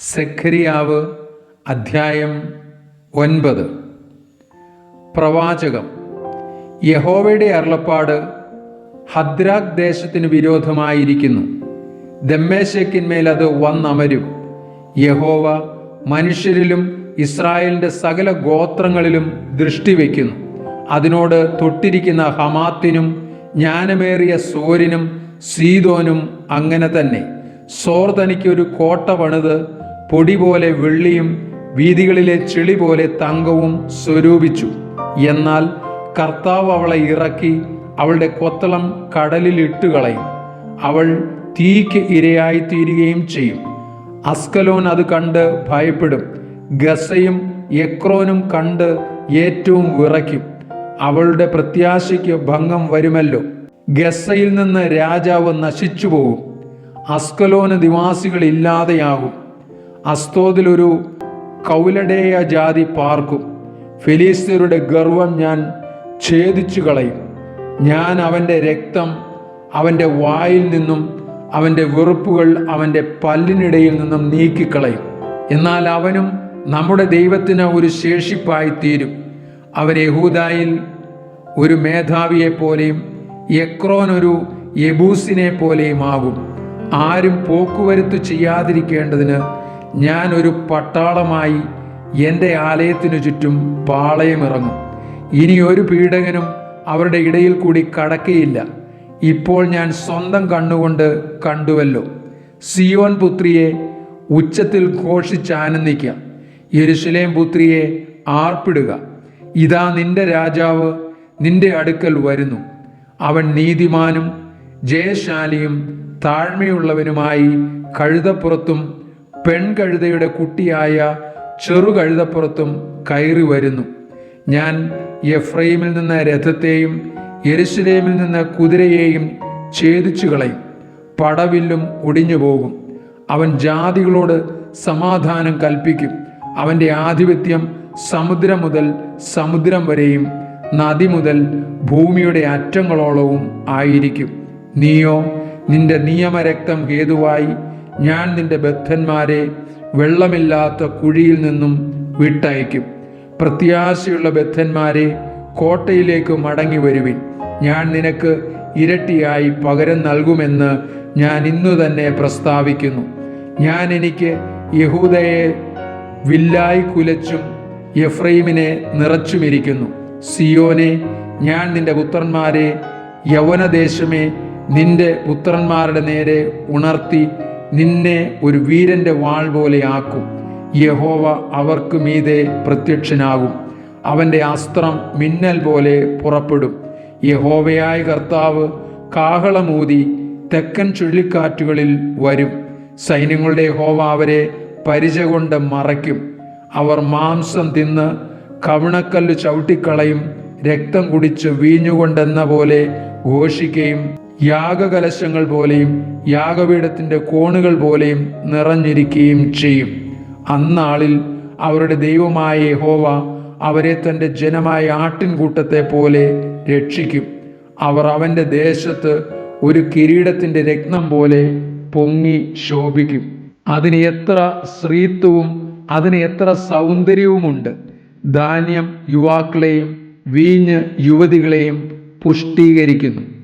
സെഖരിയാവ് അധ്യായം ഒൻപത്. പ്രവാചകം യഹോവയുടെ അരുളപ്പാട് ഹദ്രാഗ് ദേശത്തിന് വിരോധമായിരിക്കുന്നു. ദമ്മേശക്കിന്മേൽ അത് വന്നമരും. യഹോവ മനുഷ്യരിലും ഇസ്രായേലിന്റെ സകല ഗോത്രങ്ങളിലും ദൃഷ്ടി വയ്ക്കുന്നു. അതിനോട് തൊട്ടിരിക്കുന്ന ഹമാത്തിനും ജ്ഞാനമേറിയ സോരിനും സീതോനും അങ്ങനെ തന്നെ. സോർ തനിക്കൊരു കോട്ട പണിത് പൊടി പോലെ വെള്ളിയും വീതികളിലെ ചെളി പോലെ തങ്കവും സ്വരൂപിച്ചു. എന്നാൽ കർത്താവ് അവളെ ഇറക്കി അവളുടെ കൊത്തളം കടലിൽ ഇട്ടുകളയും. അവൾ തീക്ക് ഇരയായി തീരുകയും ചെയ്യും. അസ്കലോൻ അത് കണ്ട് ഭയപ്പെടും. ഗസയും എക്രോനും കണ്ട് ഏറ്റവും വിറയ്ക്കും. അവളുടെ പ്രത്യാശയ്ക്ക് ഭംഗം വരുമല്ലോ. ഗസയിൽ നിന്ന് രാജാവ് നശിച്ചു പോകും അസ്കലോന് നിവാസികൾ ഇല്ലാതെയാകും അസ്തോദിലൊരു കൗലടേയ ജാതി പാർക്കും. ഫിലീസ്തീനരുടെ ഗർവം ഞാൻ ഛേദിച്ചു കളയും. ഞാൻ അവന്റെ രക്തം അവന്റെ വായിൽ നിന്നും അവന്റെ വെറുപ്പുകൾ അവന്റെ പല്ലിനിടയിൽ നിന്നും നീക്കിക്കളയും. എന്നാൽ അവനും നമ്മുടെ ദൈവത്തിന് ഒരു ശേഷിപ്പായി തീരും അവർ യഹൂദായിൽ ഒരു മേധാവിയെ പോലെയും എക്രോൻ ഒരു യബൂസിനെ പോലെയും ആകും. ആരും പോക്കുവരുത്ത് ചെയ്യാതിരിക്കേണ്ടതിന് ഞാൻ ഒരു പട്ടാളമായി എന്റെ ആലയത്തിനു ചുറ്റും പാളയമിറങ്ങും ഇനി ഒരു പീഡകനും അവരുടെ ഇടയിൽ കൂടി കടക്കയില്ല. ഇപ്പോൾ ഞാൻ സ്വന്തം കണ്ണുകൊണ്ട് കണ്ടുവല്ലോ. സിയോൻ പുത്രിയെ ഉച്ചത്തിൽ ഘോഷിച്ചാനന്ദിക്കുക യെരുശലേം പുത്രിയെ ആർപ്പിടുക. ഇതാ നിന്റെ രാജാവ് നിന്റെ അടുക്കൽ വരുന്നു. അവൻ നീതിമാനും ജയശാലിയും താഴ്മയുള്ളവനുമായി കഴുതപ്പുറത്തും പെൺകഴുതയുടെ കുട്ടിയായ ചെറുകഴുതപ്പുറത്തും കയറി വരുന്നു. ഞാൻ എഫ്രൈമിൽ നിന്ന് രഥത്തെയും യരിശുലേമിൽ നിന്ന് കുതിരയെയും ഛേദിച്ചു കളയും. പടവില്ലും ഒടിഞ്ഞു പോകും. അവൻ ജാതികളോട് സമാധാനം കൽപ്പിക്കും. അവന്റെ ആധിപത്യം സമുദ്രം മുതൽ സമുദ്രം വരെയും നദി മുതൽ ഭൂമിയുടെ അറ്റങ്ങളോളവും ആയിരിക്കും. നീയോ നിന്റെ നിയമരക്തം ഹേതുവായി ഞാൻ നിന്റെ ബദ്ധന്മാരെ വെള്ളമില്ലാത്ത കുഴിയിൽ നിന്നും വിട്ടയക്കും. പ്രത്യാശയുള്ള ബദ്ധന്മാരെ കോട്ടയിലേക്ക് മടങ്ങി വരുവിൻ. ഞാൻ നിനക്ക് ഇരട്ടിയായി പകരം നൽകുമെന്ന് ഞാൻ ഇന്നു തന്നെ പ്രസ്താവിക്കുന്നു. ഞാൻ എനിക്ക് യഹൂദയെ വില്ലായി കുലച്ചും എഫ്രൈമിനെ നിറച്ചുമിരിക്കുന്നു. സിയോനെ ഞാൻ നിന്റെ പുത്രന്മാരെ യൗവനദേശമേ നിന്റെ പുത്രന്മാരുടെ നേരെ ഉണർത്തി നിന്നെ ഒരു വീരന്റെ വാൾ പോലെയാക്കും യഹോവ അവർക്ക് മീതെ പ്രത്യക്ഷനാകും. അവന്റെ അസ്ത്രം മിന്നൽ പോലെ പുറപ്പെടും. യഹോവയായ കർത്താവ് കാഹളമൂതി തെക്കൻ ചുഴലിക്കാറ്റുകളിൽ വരും. സൈന്യങ്ങളുടെ യഹോവ അവരെ പരിച കൊണ്ട് മറയ്ക്കും. അവർ മാംസം തിന്ന് കവിണക്കല്ല് ചവിട്ടിക്കളയും രക്തം കുടിച്ച് വീഞ്ഞുകൊണ്ടെന്ന പോലെ ഘോഷിക്കുകയും യാഗകലശങ്ങൾ പോലെയും യാഗപീഠത്തിന്റെ കോണുകൾ പോലെയും നിറഞ്ഞിരിക്കുകയും ചെയ്യും. അന്നാളിൽ അവരുടെ ദൈവമായ യഹോവ അവരെ തന്റെ ജനമായ ആട്ടിൻകൂട്ടത്തെ പോലെ രക്ഷിക്കും. അവർ അവന്റെ ദേശത്ത് ഒരു കിരീടത്തിന്റെ രത്നം പോലെ പൊങ്ങി ശോഭിക്കും. അതിന് എത്ര സ്ത്രീത്വവും അതിന് എത്ര സൗന്ദര്യവുമുണ്ട്. ധാന്യം യുവാക്കളെയും വീഞ്ഞ് യുവതികളെയും പുഷ്ടീകരിക്കുന്നു.